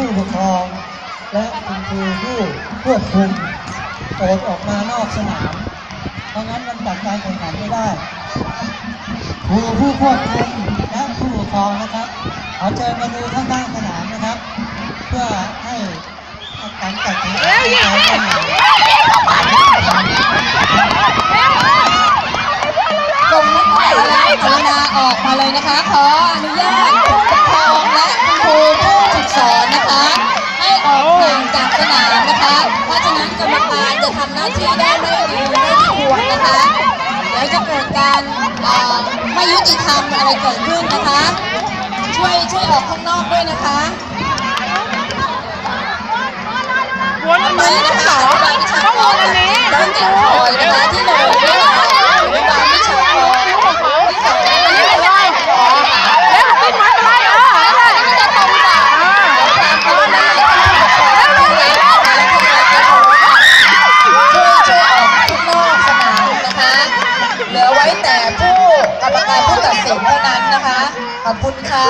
ผู้ปกครอง และคุณครูผู้ควบคุมโปรดออกมานอกสนาม เพราะงั้นมันจัดการแข่งขันไม่ได้ครูผู้ควบคุมและผู้ปกครองนะครับขอเชิญมาดูข้างๆสนามนะครับ เพื่อให้การจัดแข่งขันได้อย่างกรมนักเตะและกรุณาออกมาเลยนะคะ ขออนุญาตะฉะนั้นจะทำหน้าที่ได้ไม่ดีไม่ควรนะคะแล้วจะเกิดการอ่อไม่ยุติธรรมอะไรเกิดขึ้นนะคะ ช่วยช่วยออกข้างนอกด้วยนะคะ วนอัน ไป นี้ นะ เหร คะ อ อนุบาลวิชา ต้อง ก ว ร นอันนี้ เดินติดคอยนะคะที่เลยนะคะอนุบาลวิชากรที่สองอันนี้เป็นไรขอ เอ๊ะต้นไม้อะไรเออไม่ได้ อันนี้จะตรงกับความกรุณาที่ผู้ปกครองและผู้รับช่วยช่วยออกข้างนอกสนามนะคะ เหลือ ไว้แต่ผู้กรรมการผู้ตัดสินเท่านั้นนะคะ ขอบคุณค่ะ